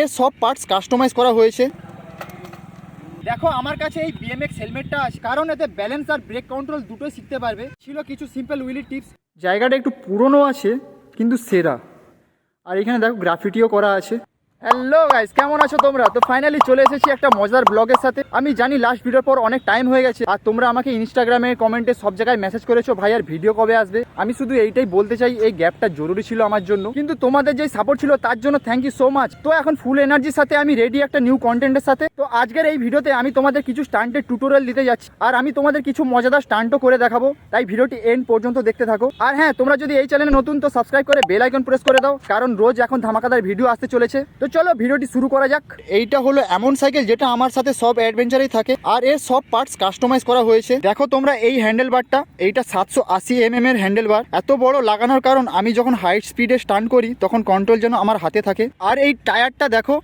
এর সব parts customise করা হয়েছে। দেখো, আমার কাছে এই বিএমএক্স হেলমেটটা আছে, কারণ এতে ব্যালেন্স আর ব্রেক কন্ট্রোল দুটোই শিখতে পারবে। ছিল কিছু সিম্পল উইলি টিপস জায়গাটা একটু পুরনো আছে, কিন্তু সেরা। আর এখানে দেখো গ্রাফিটিও করা আছে। হ্যালো গাইস কেমন আছো তোমরা? তো ফাইনালি চলে এসেছি একটা মজার ব্লগের সাথে। আমি জানি লাস্ট ভিডিওর পর অনেক টাইম হয়ে গেছে। আর তোমরা আমাকে ইনস্টাগ্রামে কমেন্টে সব জায়গায় মেসেজ করেছ, ভাই, আর ভিডিও কবে আসবে? আমি শুধু এইটাই বলতে চাই, এই গ্যাপটা জরুরি ছিল আমার জন্য। কিন্তু তোমাদের যে সাপোর্ট ছিল, তার জন্য থ্যাংক ইউ সো মাচ তো এখন ফুল এনার্জির সাথে আমি রেডি একটা নিউ কন্টেন্টের সাথে। তো আজকের এই ভিডিওতে আমি তোমাদের কিছু স্টান্টের টিউটোরিয়াল দিতে যাচ্ছি। আর আমি তোমাদের কিছু মজাদার স্টান্টও করে দেখাবো। তাই ভিডিওটি এন্ড পর্যন্ত দেখতে থাকো। আর হ্যাঁ তোমরা যদি এই চ্যানেলে নতুন, তো সাবস্ক্রাইব করে বেল আইকন প্রেস করে দাও। কারণ রোজ এখন ধামাকাদার ভিডিও আসতে চলেছে। তো চলো ভিডিওটি শুরু করা যাক। এইটা হলো এমন সাইকেল যেটা আমার সাথে সব অ্যাডভেঞ্চারেই থাকে, আর এর সব পার্টস কাস্টমাইজ করা হয়েছে। দেখো তোমরা এই হ্যান্ডেল বারটা এইটা সাতশো আশি এম এর হ্যান্ডেল বার এত বড় লাগানোর কারণ আমি যখন হাইট স্পিডে স্টান্ট করি, তখন কন্ট্রোল যেন আমার হাতে থাকে। আর এই টায়ারটা দেখো,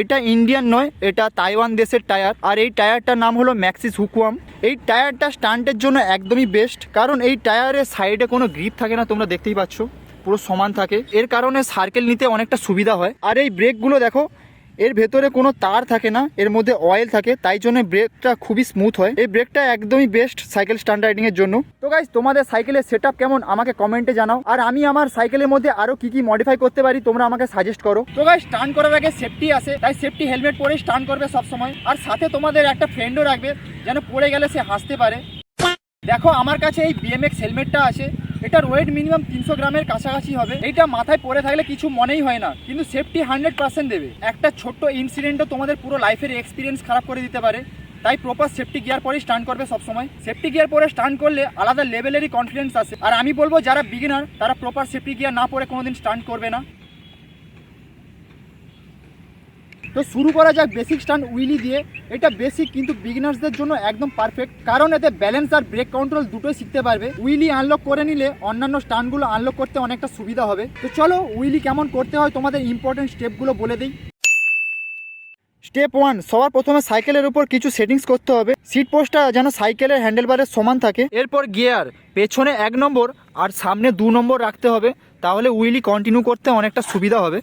এটা ইন্ডিয়ান নয়, এটা তাইওয়ান দেশের টায়ার। আর এই টায়ারটার নাম হলো ম্যাক্সিস হুকুয়াম এই টায়ারটা স্টান্টের জন্য একদমই বেস্ট কারণ এই টায়ারের সাইডে কোনো গ্রিপ থাকে না, তোমরা দেখতেই পাচ্ছ। পুরো সমান থাকে। এর কারণে সার্কেল নিতে অনেকটা সুবিধা হয়। আর এই ব্রেকগুলো দেখো, এর ভেতরে কোনো তার থাকে না, এর মধ্যে অয়েল থাকে, তাই জন্য ব্রেকটা খুবই স্মুথ হয়। এই ব্রেকটা একদমই বেস্ট সাইকেল স্ট্যান্ড রাইডিং এর জন্য। তো গাইজ তোমাদের সাইকেলের সেট কেমন? আমাকে কমেন্টে জানাও। আর আমি আমার সাইকেলের মধ্যে আরও কি কি মডিফাই করতে পারি, তোমরা আমাকে সাজেস্ট করো। তো গাইজ স্টান করার আগে সেফটি আছে, তাই সেফটি হেলমেট পরে স্টান করবে সব সময় আর সাথে তোমাদের একটা ফ্রেন্ডও রাখবে, যেন পড়ে গেলে সে হাসতে পারে। দেখো, আমার কাছে এই বিএমএক্স হেলমেটটা আছে। এটার ওয়েট মিনিমাম তিনশো গ্রামের কাছাকাছি হবে। এটা মাথায় পরে থাকলে কিছু মনেই হয় না। কিন্তু সেফটি হান্ড্রেড পার্সেন্ট দেবে। একটা ছোট্ট ইনসিডেন্টও তোমাদের পুরো লাইফের এক্সপিরিয়েন্স খারাপ করে দিতে পারে। তাই প্রপার সেফটি গিয়ার পরেই স্টান্ট করবে সবসময়। সেফটি গিয়ার পরে স্টান্ট করলে আলাদা লেভেলেরই কনফিডেন্স আসে। আর আমি বলব, যারা বিগিনার তারা প্রপার সেফটি গিয়ার না পরে কোনোদিন স্টান্ট করবে না। তো শুরু করা যাক বেসিক স্টান্ট উইলি দিয়ে। এটা বেসিক কিন্তু বিগিনার্সদের জন্য একদম পারফেক্ট কারণ এতে ব্যালেন্স আর ব্রেক কন্ট্রোল দুটোই শিখতে পারবে। উইলি আনলক করে নিলে অন্যান্য স্টান্টগুলো আনলক করতে অনেকটা সুবিধা হবে। তো চলো, উইলি কেমন করতে হয় তোমাদের ইম্পর্টেন্ট স্টেপগুলো বলে দিই। স্টেপ ওয়ান সবার প্রথমে সাইকেলের উপর কিছু সেটিংস করতে হবে। সিট পোস্টটা যেন সাইকেলের হ্যান্ডেলবারের সমান থাকে। এরপর গিয়ার পেছনে এক নম্বর আর সামনে দু নম্বর রাখতে হবে। তাহলে উইলি কন্টিনিউ করতে অনেকটা সুবিধা হবে।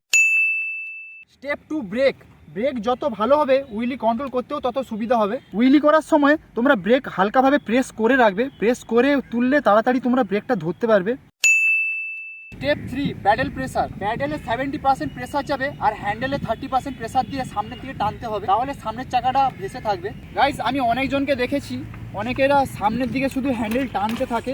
Step to break. ব্রেক যত ভালো হবে, উইলি কন্ট্রোল করতেও তত সুবিধা হবে। উইলি করার সময় তোমরা ব্রেক হালকাভাবে প্রেস করে রাখবে। প্রেস করে তুললে তাড়াতাড়ি তোমরা ব্রেকটা ধরতে পারবে। Step three pedal pressure. প্যাডেলে seventy percent pressure যাবে আর হ্যান্ডেলে থার্টি পার্সেন্ট প্রেসার দিয়ে সামনের দিকে টানতে হবে। তাহলে সামনের চাকাটা ভেসে থাকবে। গাইজ আমি অনেকজনকে দেখেছি। অনেকেরা সামনের দিকে শুধু হ্যান্ডেল টানতে থাকে।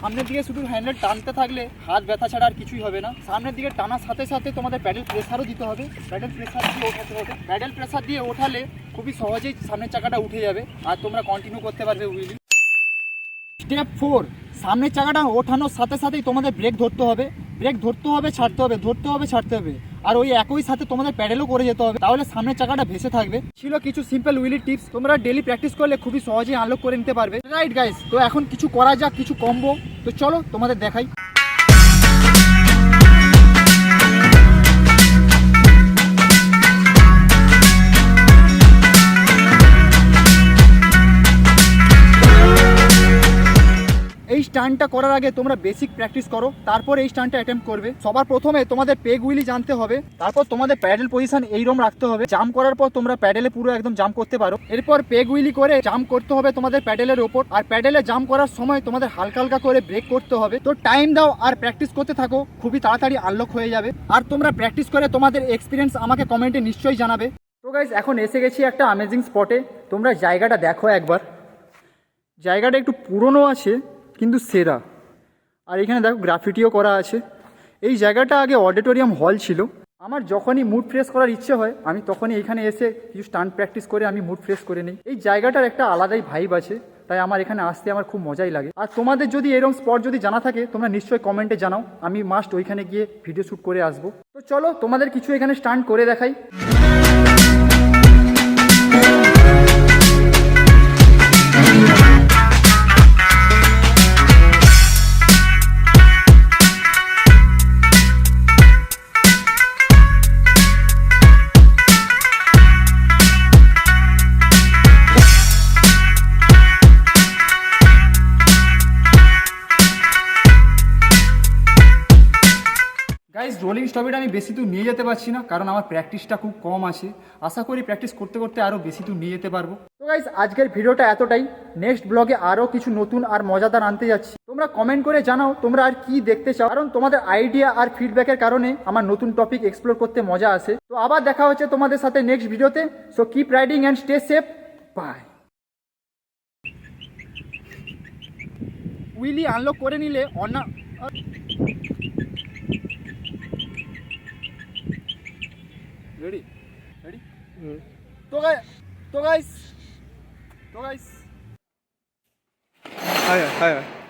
সামনের দিকে শুধু হ্যান্ডেল টানতে থাকলে হাত ব্যথা ছাড়া আর কিছুই হবে না। সামনের দিকে টানার সাথে সাথে তোমাদের প্যাডেল প্রেসারও দিতে হবে। প্যাডেল প্রেসার দিয়ে ওঠাতে হবে। প্যাডেল প্রেসার দিয়ে ওঠালে খুবই সহজেই সামনের চাকাটা উঠে যাবে আর তোমরা কন্টিনিউ করতে পারবে, উইলি স্টেপ ফোর সামনের চাকাটা ওঠানোর সাথে সাথেই তোমাদের ব্রেক ধরতে হবে। ব্রেক ধরতে হবে, ছাড়তে হবে, ধরতে হবে, ছাড়তে হবে। আর ওই একই সাথে তোমাদের প্যাডেলও করে যেতে হবে। তাহলে সামনের চাকাটা ভেসে থাকবে। ছিল কিছু সিম্পল উইলি টিপস তোমরা ডেলি প্র্যাকটিস করলে খুবই সহজেই আনলক করে নিতে পারবে। রাইট গাইস তো এখন কিছু করা যাক, কিছু কম্বো তো চলো তোমাদের দেখাই। এই স্টান্টটা করার আগে তোমরা বেসিক প্র্যাকটিস করো, তারপর এই স্টান্টটা অ্যাটেম্প করবে। সবার প্রথমে তোমাদের পেগ উইলি জানতে হবে, তারপর তোমাদের প্যাডেল পজিশন এইরকম রাখতে হবে। জাম্প করার পর তোমরা প্যাডেলে পুরো একদম জাম্প করতে পারো। এরপর পেগ উইলি করে জাম্প করতে হবে তোমাদের প্যাডেলের ওপর, আর প্যাডেলে জাম্প করার সময় তোমাদের হালকা হালকা করে ব্রেক করতে হবে। তো টাইম দাও আর প্র্যাকটিস করতে থাকো, খুবই তাড়াতাড়ি আনলক হয়ে যাবে। আর তোমরা প্র্যাকটিস করে তোমাদের এক্সপিরিয়েন্স আমাকে কমেন্টে নিশ্চয়ই জানাবে। তো গাইজ এখন এসে গেছি একটা অ্যামেজিং স্পটে তোমরা জায়গাটা দেখো একবার। জায়গাটা একটু পুরনো আছে। কিন্তু সেরা। আর এখানে দেখো গ্রাফিটিও করা আছে। এই জায়গাটা আগে অডিটোরিয়াম হল ছিল। আমার যখনই মুড ফ্রেশ করার ইচ্ছে হয়, আমি তখনই এখানে এসে কিছু স্টান্ট প্র্যাকটিস করে আমি মুড ফ্রেশ করে নিই। এই জায়গাটার একটা আলাদাই ভাইব আছে, তাই আমার এখানে আসতে আমার খুব মজাই লাগে। আর তোমাদের যদি এরকম স্পট যদি জানা থাকে, তোমরা নিশ্চয়ই কমেন্টে জানাও। আমি মাস্ট ওইখানে গিয়ে ভিডিও শ্যুট করে আসব। তো চলো, তোমাদের কিছু এখানে স্টান্ট করে দেখাই। গাইজ আমি বেশি দূর নিয়ে যেতে পারছি না, কারণ আমার প্র্যাকটিসটা খুব কম আছে। আশা করি প্র্যাকটিস করতে করতে আরও বেশি দূর নিয়ে যেতে পারব। তো গাইজ আজকের ভিডিওটা এতটাই। নেক্সট ব্লগে আরও কিছু নতুন আর মজাদার আনতে যাচ্ছি। তোমরা কমেন্ট করে জানাও, তোমরা আর কি দেখতে চাও। কারণ তোমাদের আইডিয়া আর ফিডব্যাকের কারণে আমার নতুন টপিক এক্সপ্লোর করতে মজা আসে। তো আবার দেখা হচ্ছে তোমাদের সাথে নেক্সট ভিডিওতে। So keep riding and stay safe bye wheelie unlock করে নিলে অন্য রেডি রেডি তো গাই তো গাইস তো গাইস হয় হয় হয়